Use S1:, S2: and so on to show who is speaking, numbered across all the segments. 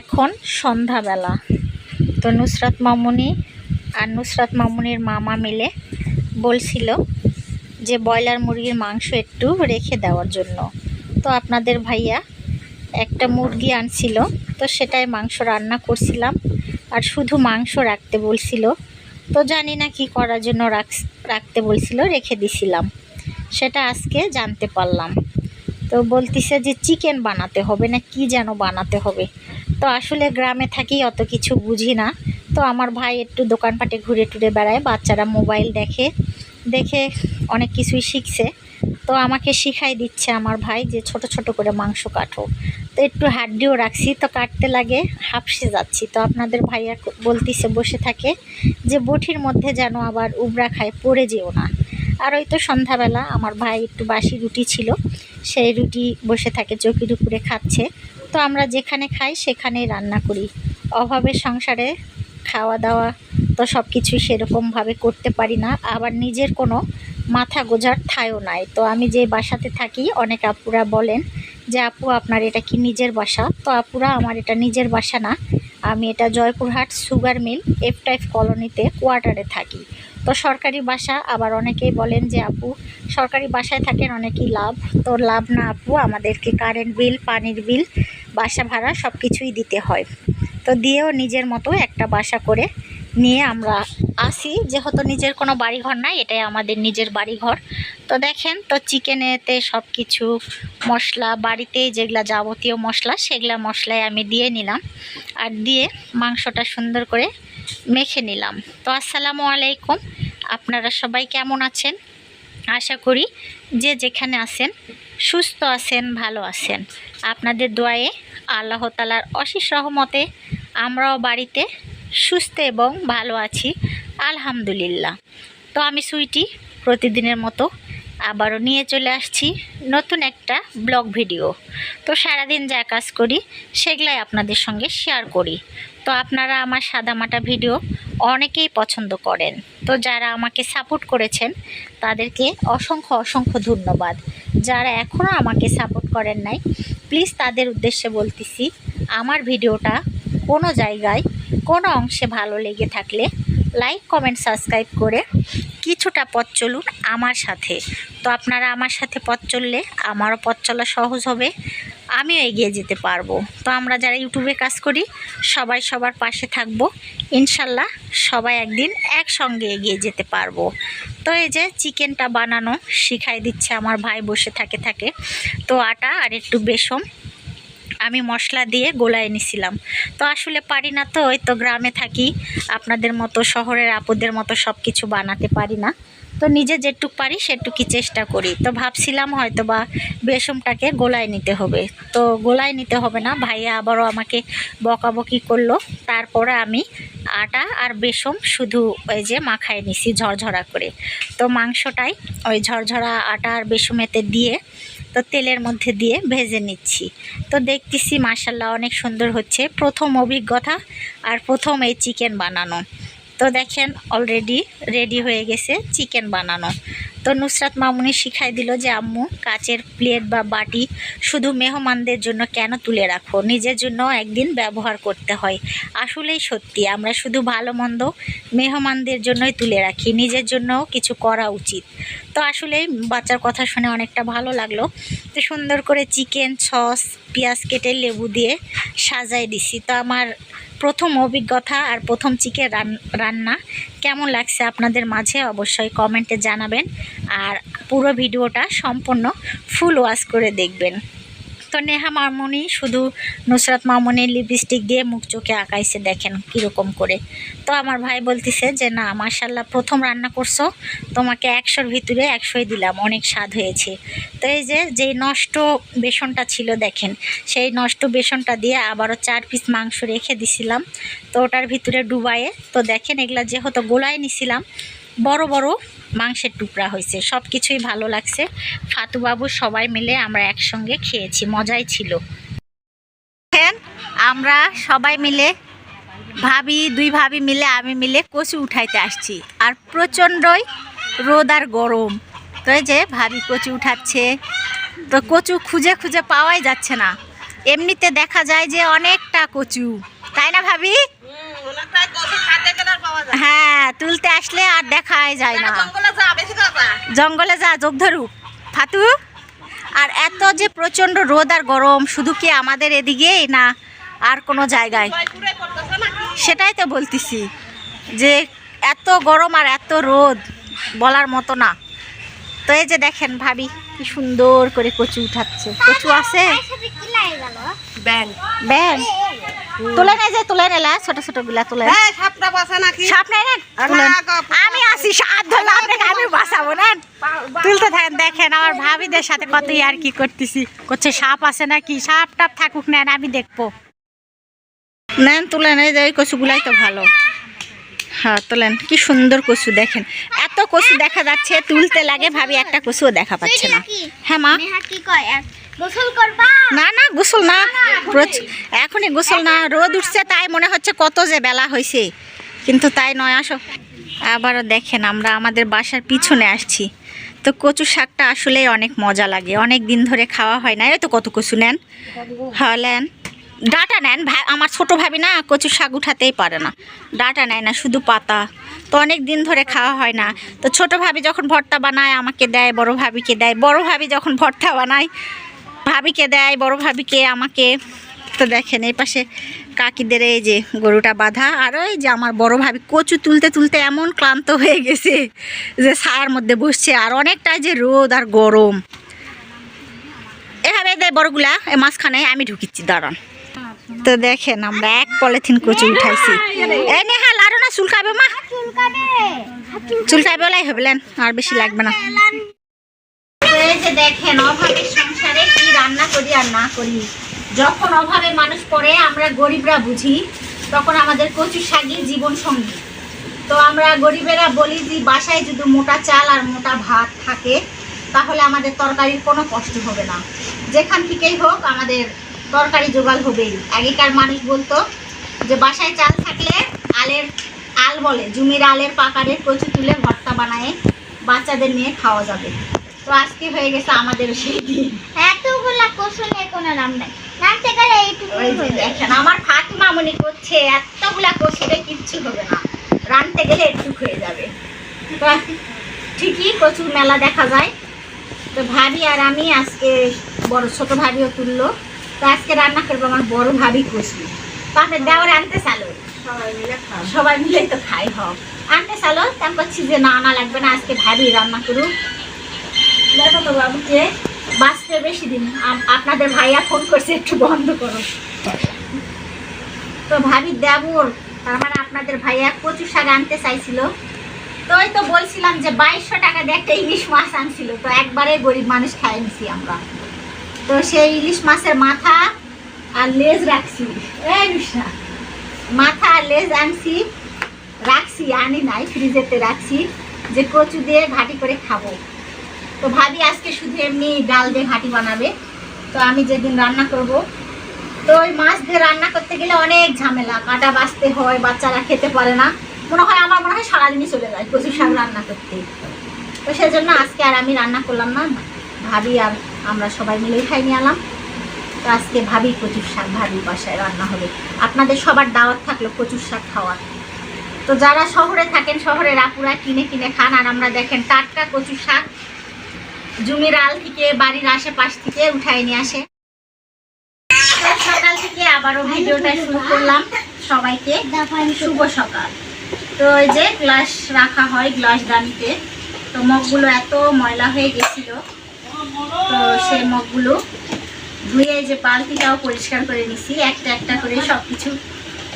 S1: এখন সন্ধ্যাবেলা। তো নুসরাত মামুনি আর নুসরাত মামুনির মামা মিলে বলছিল যে ব্রয়লার মুরগির মাংস একটু রেখে দেওয়ার জন্য। তো আপনাদের ভাইয়া একটা মুরগি আনছিল, তো সেটাই মাংস রান্না করছিলাম আর শুধু মাংস রাখতে বলছিল। তো জানি না কি করার জন্য রাখ, রাখতে বলছিল, রেখে দিছিলাম। সেটা আজকে জানতে পারলাম। তো বলতিছে যে চিকেন বানাতে হবে না, কি যেন বানাতে হবে। তো আসলে গ্রামে থাকি, অত কিছু বুঝি না। তো আমার ভাই একটু দোকানপাটে ঘুরে টুরে বেড়ায়, বাচ্চারা মোবাইল দেখে দেখে অনেক কিছুই শিখছে। তো আমাকে শিখাই দিচ্ছে আমার ভাই যে ছোট ছোট করে মাংস কাটো। তো একটু হাড্ডিও রাখছি, তো কাটতে লাগে, হাফসে যাচ্ছি। তো আপনাদের ভাইয়া বলতিছে বসে থাকে যে বটির মধ্যে যেন আবার উবরা খায়, পড়ে যেও না। আর ওই তো সন্ধ্যাবেলা, আমার ভাই একটু বাসি রুটি ছিল। সেই রুটি বসে থাকে চকির উপরে খাচ্ছে। তো আমরা যেখানে খাই সেখানেই রান্না করি। অভাবের সংসারে খাওয়া দাওয়া তো সব কিছুই সেরকমভাবে করতে পারি না। আবার নিজের কোনো মাথা গোজার ঠাঁইও নাই। তো আমি যে বাসাতে থাকি, অনেক আপুরা বলেন যে, আপু, আপনার এটা কি নিজের বাসা? তো আপুরা, আমার এটা নিজের বাসা না। আমি এটা Joypurhat sugar mill, F type কলোনিতে কোয়ার্টারে থাকি। তো সরকারি বাসা, আবার অনেকেই বলেন যে, আপু, সরকারি বাসায় থাকেন অনেকেই লাভ। তো লাভ না, আপু, আমাদেরকে কারেন্ট বিল পানির বিল বাসা ভাড়া সব কিছুই দিতে হয়। তো দিয়েও নিজের মতো একটা বাসা করে নিয়ে আমরা আসি। যেহেতু নিজের কোনো বাড়িঘর নাই, এটাই আমাদের নিজের বাড়িঘর। তো দেখেন, তো চিকেনেতে সব কিছু মশলা বাড়িতেই যেগুলা যাবতীয় মশলা, সেগুলা মশলায় আমি দিয়ে নিলাম। আর দিয়ে মাংসটা সুন্দর করে মেখে নিলাম। তো আসসালামু আলাইকুম। আপনারা সবাই কেমন আছেন? আশা করি যে যেখানে আছেন, সুস্থ আছেন, ভালো আছেন। আপনাদের দোয়ায়ে আল্লাহ তালার অশেষ রহমতে আমরাও বাড়িতে সুস্থ এবং ভালো আছি। আলহামদুলিল্লাহ। তো আমি সুইটি প্রতিদিনের মতো আবারও নিয়ে চলে আসছি নতুন একটা ব্লগ ভিডিও। তো সারাদিন যা কাজ করি, সেগুলাই আপনাদের সঙ্গে শেয়ার করি। তো আপনারা আমার সাদামাটা ভিডিও অনেকেই পছন্দ করেন। তো যারা আমাকে সাপোর্ট করেছেন, তাদেরকে অসংখ্য অসংখ্য ধন্যবাদ। যারা এখনও আমাকে সাপোর্ট করেন নাই, প্লিজ তাদের উদ্দেশ্যে বলতেছি, আমার ভিডিওটা কোনো জায়গায়, কোনো অংশে ভালো লেগে থাকলে লাইক, কমেন্ট, সাবস্ক্রাইব করে কিছুটা পথ চলুন আমার সাথে। তো আপনারা আমার সাথে পথ চললে আমারও পথ চলা সহজ হবে। আমিও এগিয়ে যেতে পারব। তো আমরা যারা ইউটিউবে কাজ করি, সবাই সবার পাশে থাকব। ইনশাল্লাহ সবাই একদিন একসঙ্গে এগিয়ে যেতে পারব। তো এই যে চিকেনটা বানানো শিখাই দিচ্ছে আমার ভাই বসে থাকে থাকে। তো আটা আর একটু বেসন আমি মশলা দিয়ে গোলায় নিছিলাম। তো আসলে পারি না তো ওই তো গ্রামে থাকি। আপনাদের মতো, শহরের আপুদের মতো সব কিছু বানাতে পারি না। তো নিজে যেটুক পারি সেটুকুই চেষ্টা করি। তো ভাবছিলাম হয়তো বা বেসমটাকে গোলায় নিতে হবে। তো গোলায় নিতে হবে না, ভাইয়া আবারও আমাকে বকাবকি করল। তারপরে আমি আটা আর বেসম শুধু ওই যে মাখায় নিছি ঝরঝরা করে। তো মাংসটাই ওই ঝরঝরা আটা আর বেসমেতে দিয়ে, তো তেলের মধ্যে দিয়ে ভেজে নিচ্ছি। তো দেখতেছি মাসাল্লাহ অনেক সুন্দর হচ্ছে। প্রথম অভিজ্ঞতা আর প্রথম এই চিকেন বানানো। তো দেখেন অলরেডি রেডি হয়ে গেছে চিকেন বানানো। তো নুসরাত মামুনি শিখাই দিল যে, আম্মু, কাচের প্লেট বা বাটি শুধু মেহমানদের জন্য কেন তুলে রাখো? নিজের জন্য একদিন ব্যবহার করতে হয়। আসলেই সত্যি, আমরা শুধু ভালো মন্দ মেহমানদের জন্যই তুলে রাখি, নিজের জন্যও কিছু করা উচিত। তো আসলে বাচ্চার কথা শুনে অনেকটা ভালো লাগল। তো সুন্দর করে চিকেন সস পেঁয়াজ কেটে লেবু দিয়ে সাজাই দিছি। তো আমার প্রথম অভিজ্ঞতা আর প্রথম চিকেন রান্না। কেমন লাগছে আপনাদের মাঝে? অবশ্যই কমেন্টে জানাবেন। আর পুরো ভিডিওটা সম্পূর্ণ ফুল ওয়াশ করে দেখবেন। তো নেহা মামনি শুধু নুসরাত মামনির লিপস্টিক দিয়ে মুখ চোখে আঁকাইছে, দেখেন কীরকম করে। তো আমার ভাই বলতেছে যে, না মার্শাল্লাহ প্রথম রান্না করছ, তোমাকে একশোর ভিতরে একশোই দিলাম, অনেক স্বাদ হয়েছে। তো এই যে যেই নষ্ট বেসনটা ছিল, দেখেন, সেই নষ্ট বেসনটা দিয়ে আবারও চার পিস মাংস রেখে দিছিলাম, তো ওটার ভিতরে ডুবায়ে, তো দেখেন এগুলা যেহেতু গোলায় নিছিলাম, বড় বড় মাংসের টুকরা হয়েছে সব কিছুই ভালো লাগছে। ফাতুবাবু সবাই মিলে আমরা একসঙ্গে খেয়েছি, মজাই ছিল। আমরা সবাই মিলে, ভাবি, দুই ভাবি মিলে, আমি মিলে কচু উঠাইতে আসছি। আর প্রচণ্ডই রোদ আর গরম। তো যে ভাবি কচু উঠাচ্ছে, তো কচু খুঁজে খুঁজে পাওয়াই যাচ্ছে না। এমনিতে দেখা যায় যে অনেকটা কচু। তাই না ভাবি? হ্যাঁ তুলতে আসলে আর দেখাই যায় না। জঙ্গলে যা যোগ ধরুক ফাতু আর এত যে প্রচণ্ড রোদ আর গরম শুধু কি আমাদের এদিকেই না আর কোনো জায়গায়? সেটাই তো বলতেছি যে এত গরম আর এত রোদ বলার মতো না। তো এই যে দেখেন ভাবি কি সুন্দর করে কচু উঠাচ্ছে। কচু আছে?
S2: ব্যাং
S1: ব্যাং তুলে নেই যে তুলে নেলা ছোট ছোটগুলা তুলে।
S2: সাপটা বাসা নাকি?
S1: সাপ নাই নেন আমি আসি সাত ধরলে আপনাকে আমি বাঁচাবো না তুলতে থাকেন দেখেন আমার ভাবিদের সাথে কত আর কি করতেছি। করছে সাপ আছে নাকি? সাপ টাপ থাকুক নেন আমি দেখব। নেন তুলে নেই যে ওই কচুগুলাই তো ভালো। হ্যাঁ তোলেন কি সুন্দর কচু দেখেন। এত কচু দেখা যাচ্ছে তুলতে লাগে ভাবি একটা কচুও দেখা পাচ্ছে না। হ্যাঁ মা।
S3: কি কয়?
S1: না না গোসল না। এখনই। গোসল না। রোদ উঠছে তাই মনে হচ্ছে কত যে বেলা হয়েছে কিন্তু তাই নয় আসো। আবারও দেখেন আমরা আমাদের বাসার পিছনে আসছি। তো কচু শাকটা আসলে অনেক মজা লাগে। অনেক দিন ধরে খাওয়া হয় না। এই তো কত কচু নেন। হ্যাঁ নেন। ডাটা নেন। আমার ছোট ভাবি না কচু শাক উঠাতেই পারে না। ডাটা নেয় না, শুধু পাতা। তো অনেক দিন ধরে খাওয়া হয় না। তো ছোট ভাবি যখন ভর্তা বানায়, আমাকে দেয়, বড় ভাবিকে দেয়। বড় ভাবি যখন ভর্তা বানায়, ভাবিকে দেয়, বড় ভাবিকে, আমাকে। তো দেখেন এই পাশে কাকিদের এই যে গরুটা বাঁধা। আর ওই যে আমার বড় ভাবি কচু তুলতে তুলতে এমন ক্লান্ত হয়ে গেছে যে ছায়ার মধ্যে বসছে। আর অনেকটাই যে রোদ আর গরম। এভাবে দেয় বড়গুলা এ মাঝখানে আমি ঢুকিচ্ছি দাঁড়ান। তো দেখেন আমরা এক পলিথিন কচু উঠাইছি। এই নেহা লাড়ো না চুলকাবে মা।
S3: চুলকাবে
S1: ওলাই হবেলেন আর বেশি লাগবে না। এই যে দেখেন অভাবের সংসারে কি রান্না করি আর না করি। যখন অভাবে মানুষ পড়ে আমরা গরিবরা বুঝি তখন আমাদের কচু শাকই জীবন সঙ্গী তো আমরা গরিবেরা বলি যে বাসায় যদি মোটা চাল আর মোটা ভাত থাকে তাহলে আমাদের তরকারির কোনো কষ্ট হবে না। যেখান থেকেই হোক আমাদের তরকারি জোগাড় হবেই। আগেকার মানুষ বলতো যে বাসায় চাল থাকলে আলের আল বলে জমির আলের পাকারের কচু তুলে ভর্তা বানায় বাচ্চাদের নিয়ে খাওয়া যাবে। তো আজকে হয়ে গেছে আমাদের সেই দিন।
S3: এতগুলা কসু নিয়ে কোনো নাম নাই। নামতে গেলে এইটুকু
S1: ওই দেখেন আমার ফাতিমা মনে করছে এতগুলা কচুরে কিচ্ছু হবে না। রানতে গেলে একটু হয়ে যাবে। ঠিকই কচুর মেলা দেখা যায়। তো ভাবি আর আমি আজকে বড় ছোট ভাবিও তুললো। তো আজকে রান্না করব আমার বড় ভাবি তো আপনি দেওয়ারে আনতে চালো?
S2: সবাই মিলে
S1: মিলেই তো খাই হোক আনতে চালো আমি করছি যে না আনা লাগবে না আজকে ভাবি রান্না করুক। দেখো তো বাবুকে। বাঁচতে বেশি দিন আপনাদের ভাইয়া ফোন করছে একটু বন্ধ করো। তো ভাবি দেবর তার মানে আপনাদের ভাইয়া কচু শাক আনতে চাইছিল। তো ওই তো বলছিলাম যে বাইশশো টাকা দিয়ে একটা ইলিশ মাছ আনছিল। তো একবারে গরিব মানুষ খাই নিছি আমরা। তো সেই ইলিশ মাছের মাথা আর লেজ রাখছি। এই মাথা আর লেজ আনছি, রাখছি, আনি নাই, ফ্রিজেতে রাখছি, যে কচু দিয়ে ঘাটি করে খাব। তো ভাবি আজকে শুধু এমনি ডাল দিয়ে ঘাটি বানাবে। তো আমি যেদিন রান্না করব, তো ওই মাছ দিয়ে রান্না করতে গেলে অনেক ঝামেলা। কাটা বাছতে হয়, বাচ্চারা খেতে পারে না। মনে হয় আমার মনে হয় সারাদিনই চলে যায় কচু শাক রান্না করতে। তো সেজন্য আজকে আর আমি রান্না করলাম না, ভাবি আর আমরা সবাই মিলেই খাই নিয়ে আলাম তো আজকে ভাবি কচুর শাক ভাবি বাসায় রান্না হবে। আপনাদের সবার দাওয়াত থাকল কচুর শাক খাওয়ার। তো যারা শহরে থাকেন, শহরের আপুরা কিনে কিনে খান, আর আমরা দেখেন টাটকা কচুর শাক জমির আল থেকে, বাড়ির আশেপাশ থেকে উঠায় নিয়ে আসে। সকাল থেকে আবারও ভিডিওটা শুরু করলাম সবাইকে। শুভ সকাল। তো ওই যে গ্লাস রাখা হয়, গ্লাস দানিতে। তো মগগুলো এত ময়লা হয়ে গেছিল। তো সেই মগগুলো ধুয়ে যে বালতিটাও পরিষ্কার করে নিছি। একটা একটা করে সব কিছু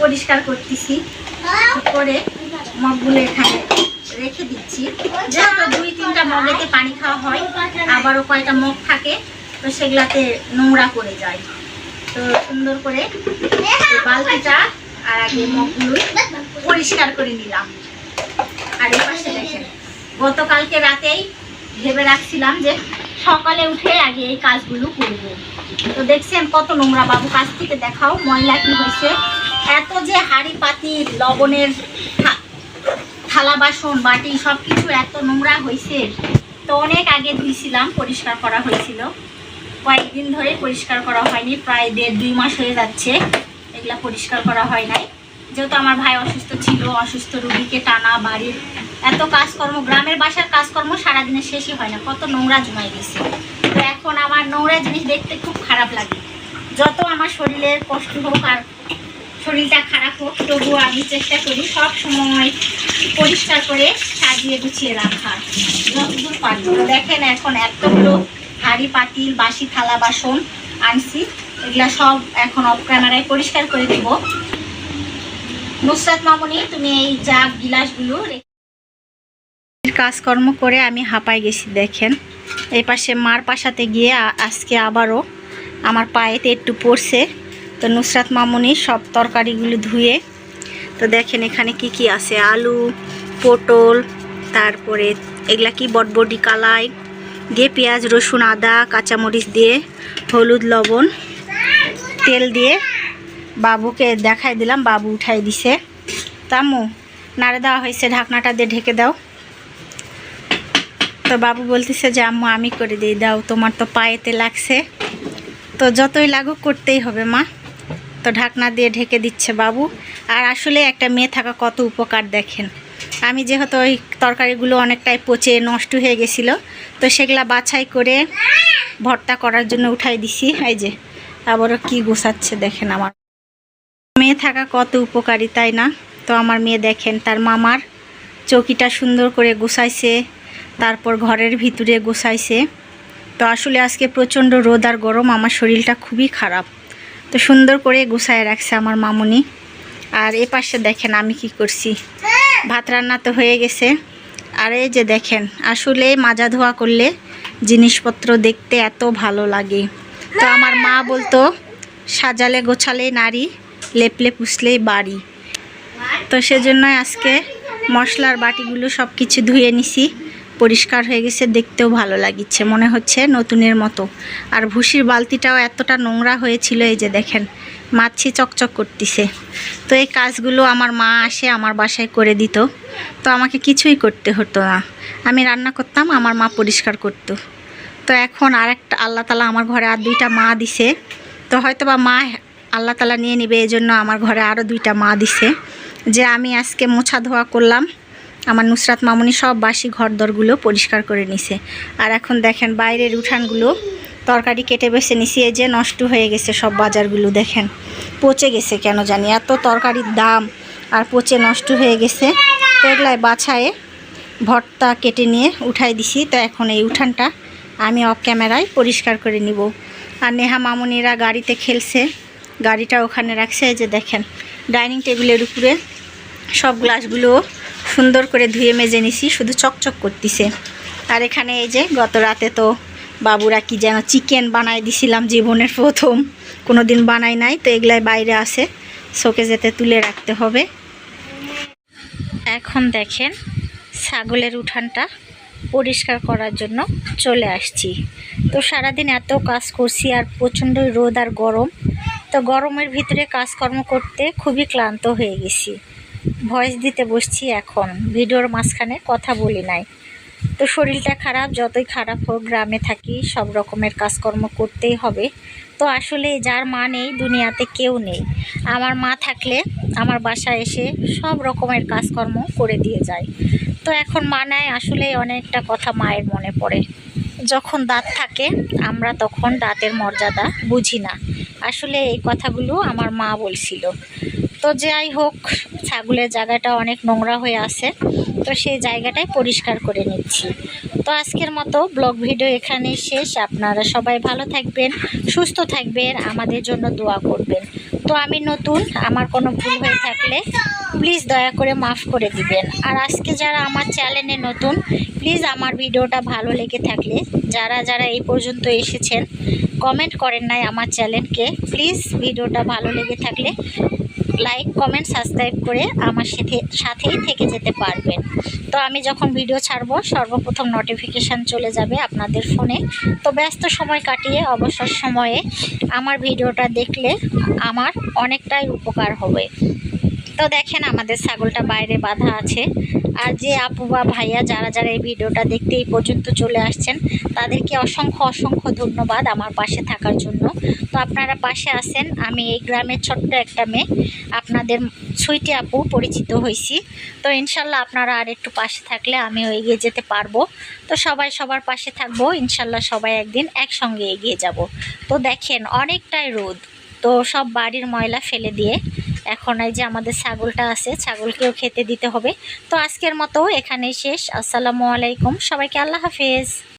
S1: পরিষ্কার করতেছি। করে মগগুলো এখানে রেখে দিচ্ছি। যেহেতু দুই, তিনটা মগেতে পানি খাওয়া হয়, আবারও কয়টা মগ থাকে, তো সেগুলাতে নোংরা করে যায়। তো সুন্দর করে বালতিটা আর আগে মগগুলো পরিষ্কার করে নিলাম। আর এই পাশে দেখেন, গতকালকে রাতেই ভেবে রাখছিলাম যে সকালে উঠে আগে এই কাজগুলো করব। তো দেখছেন কত নোংরা বাবু, কাছ থেকে দেখাও ময়লা কি হয়েছে। এত যে হাড়ি পাতি, লবণের থালা বাসন, বাটি সব কিছু এত নোংরা হয়েছে। তো অনেক আগে ধুইছিলাম পরিষ্কার করা হয়েছিল। কয়েকদিন ধরে পরিষ্কার করা হয়নি, প্রায় দেড় দুই মাস হয়ে যাচ্ছে। এগুলা পরিষ্কার করা হয় নাই। যেহেতু আমার ভাই অসুস্থ ছিল, অসুস্থ রুগীকে টানা বাড়ির এত কাজকর্ম, গ্রামের বাসার কাজকর্ম সারাদিনে শেষই হয় না। কত নোংরা জমাই গেছে। তো এখন আমার নোংরা জিনিস দেখতে খুব খারাপ লাগে। যত আমার শরীরের কষ্ট হোক আর শরীরটা খারাপ হোক, তবুও আমি চেষ্টা করি সব সময় পরিষ্কার করে সাজিয়ে গুছিয়ে রাখার যতদূর পারি। দেখেন এখন এতগুলো হাঁড়ি, পাতিল, বাসি, থালা, বাসন আনছি। এগুলা সব এখন অফ ক্যামেরায় পরিষ্কার করে দেব। নুসরাত মামুনি, তুমি এই জাগ গিলাসগুলো কাজকর্ম করে আমি হাঁপাই গেছি, দেখেন। এই পাশে মার পাশাতে গিয়ে আজকে আবারও আমার পায়েতে একটু পড়ছে। তো নুসরাত মামুনি সব তরকারিগুলো ধুয়ে তো দেখেন এখানে কি কি আছে? আলু, পটল, তারপরে এগুলা কি বটবডি কালাই, দিয়ে পেঁয়াজ, রসুন, আদা, কাঁচামরিচ দিয়ে হলুদ, লবণ। তেল দিয়ে বাবুকে দেখাই দিলাম, বাবু উঠাই দিছে। তামু নাড়ে দেওয়া হয়েছে, ঢাকনাটা দিয়ে ঢেকে দাও। তো বাবু বলতেছে যে, আম্মু, আমি করে দিই, দাও, তোমার তো পায়েতে লাগছে। তো যতই লাগুক, করতেই হবে, মা। তো ঢাকনা দিয়ে ঢেকে দিচ্ছে বাবু। আর আসলে একটা মেয়ে থাকা কত উপকার, দেখেন। আমি যেহেতু ওই তরকারিগুলো অনেকটাই পচে নষ্ট হয়ে গেছিল, তো সেগুলা বাছাই করে ভর্তা করার জন্য উঠাই দিছি। এই যে আবারও কি গোছাচ্ছে দেখেন আমার। মেয়ে থাকা কত উপকারী, তাই না? তো আমার মেয়ে দেখেন, তার মামার চৌকিটা সুন্দর করে গোছাইছে, তারপর ঘরের ভিতরে গোছাইছে। তো আসলে আজকে প্রচণ্ড রোদ আর গরম, আমার শরীরটা খুবই খারাপ। তো সুন্দর করে গুছায় রাখছে আমার মামুনি। আর এ পাশে দেখেন আমি কি করছি। ভাত রান্না তো হয়ে গেছে। আর এই যে দেখেন, আসলে মাজা ধোয়া করলে জিনিসপত্র দেখতে এত ভালো লাগে। তো আমার মা বলতো, সাজালে গোছালে নারী, লেপলে পুষলেই বাড়ি। তো সেজন্যই আজকে মশলার বাটিগুলো সব কিছু ধুয়ে নিছি। পরিষ্কার হয়ে গেছে, দেখতেও ভালো লাগিচ্ছে, মনে হচ্ছে নতুনের মতো। আর ভুসির বালতিটাও এতটা নোংরা হয়েছিল, এই যে দেখেন, মাছি চকচক করতেছে। তো এই কাজগুলো আমার মা আসে আমার বাসায় করে দিত। তো আমাকে কিছুই করতে হতো না। আমি রান্না করতাম, আমার মা পরিষ্কার করতো। তো এখন আর একটা আল্লাহ তালা আমার ঘরে আর দুইটা মা দিছে। তো হয়তো বা মা আল্লাহ তালা নিয়ে নেবে এই জন্য আমার ঘরে আরও দুইটা মা দিছে। যে আমি আজকে মোছা ধোয়া করলাম, আমার নুসরাত মামুনি সব বাসি ঘরদরগুলো পরিষ্কার করে নিছে। আর এখন দেখেন বাইরের উঠানগুলো তরকারি কেটে বেছে নিছি, এই যে নষ্ট হয়ে গেছে সব বাজারগুলো, দেখেন। পচে গেছে কেন জানি, এত তরকারির দাম আর পচে নষ্ট হয়ে গেছে। তো এগুলাই বাছায়ে ভর্তা কেটে নিয়ে উঠাই দিছি, তো এখন এই উঠানটা আমি অফ ক্যামেরায় পরিষ্কার করে নিব। আর নেহা মামুনিরা গাড়িতে খেলছে। গাড়িটা ওখানে রাখছে যে দেখেন, ডাইনিং টেবিলের উপরে সব গ্লাসগুলো সুন্দর করে ধুয়ে মেজে নিছি, শুধু চকচক করতেছে। আর এখানে এই যে গত রাতে তো বাবুরা কি যেন চিকেন বানাই দিছিলাম জীবনের প্রথম। কোনো দিন বানাই নাই, তো এগুলাই বাইরে আছে। শোকে যেতে তুলে রাখতে হবে। এখন দেখেন ছাগলের উঠানটা। পরিষ্কার করার জন্য চলে আসছি। তো সারাদিন এত কাজ করছি আর প্রচণ্ড রোদ আর গরম। তো গরমের ভিতরে কাজকর্ম করতে খুবই ক্লান্ত হয়ে গেছি। ভয়েস দিতে বসছি এখন, ভিডিওর মাঝখানে কথা বলি নাই। তো শরীরটা খারাপ, যতই খারাপ হোক, গ্রামে থাকি, সব রকমের কাজকর্ম করতেই হবে। তো আসলে যার মা নেই, দুনিয়াতে কেউ নেই। আমার মা থাকলে আমার বাসায় এসে সব রকমের কাজকর্ম করে দিয়ে যায়। তো এখন মা নেয় আসলে অনেকটা কথা মায়ের মনে পড়ে। যখন দাঁত থাকে, আমরা তখন দাঁতের মর্যাদা বুঝি না। আসলে এই কথাগুলো আমার মা বলছিল। তো যাই হোক, ছাগলের জায়গাটা অনেক নোংরা হয়ে আছে, তো সেই জায়গাটাই পরিষ্কার করে নিচ্ছি। তো আজকের মতো ব্লগ ভিডিও এখানেই শেষ। আপনারা সবাই ভালো থাকবেন, সুস্থ থাকবেন, আমাদের জন্য দোয়া করবেন। তো আমি নতুন, আমার কোনো ভুল হয়ে থাকলে প্লিজ দয়া করে মাফ করে দিবেন। আর আজকে যারা আমার চ্যানেলে নতুন প্লিজ আমার ভিডিওটা ভালো লেগে থাকলে, যারা যারা এই পর্যন্ত এসেছেন কমেন্ট করেন নাই আমার চ্যানেলকে প্লিজ ভিডিওটা ভালো লেগে থাকলে লাইক কমেন্ট সাবস্ক্রাইব করে আমার সাথে সাথেই থেকে যেতে পারবেন। তো আমি যখন ভিডিও ছাড়বো, সর্বপ্রথম নোটিফিকেশান চলে যাবে আপনাদের ফোনে তো ব্যস্ত সময় কাটিয়ে, অবসর সময়ে আমার ভিডিওটা দেখলে আমার অনেকটাই উপকার হবে। তো দেখেন আমাদের ছাগলটা বাইরে বাঁধা আছে। আর যে আপু বা ভাইয়া যারা যারা এই ভিডিওটা দেখতে এই পর্যন্ত চলে আসছেন, তাদেরকে অসংখ্য অসংখ্য ধন্যবাদ আমার পাশে থাকার জন্য। তো আপনারা পাশে আছেন, আমি এই গ্রামের ছোট্ট একটা মেয়ে, আপনাদের সুইটি আপু পরিচিত হয়েছি। তো ইনশাল্লাহ আপনারা আর একটু পাশে থাকলে আমিও এগিয়ে যেতে পারব। তো সবাই সবার পাশে থাকব, ইনশাল্লাহ সবাই একদিন একসঙ্গে এগিয়ে যাব। তো দেখেন, অনেকটাই রোদ। তো সব বাড়ির ময়লা ফেলে দিয়ে এখন এই যে আমাদের ছাগলটা আছে, ছাগলকেও খেতে দিতে হবে। তো আজকের মতো এখানেই শেষ। আসসালামু আলাইকুম। সবাইকে আল্লাহ হাফেজ।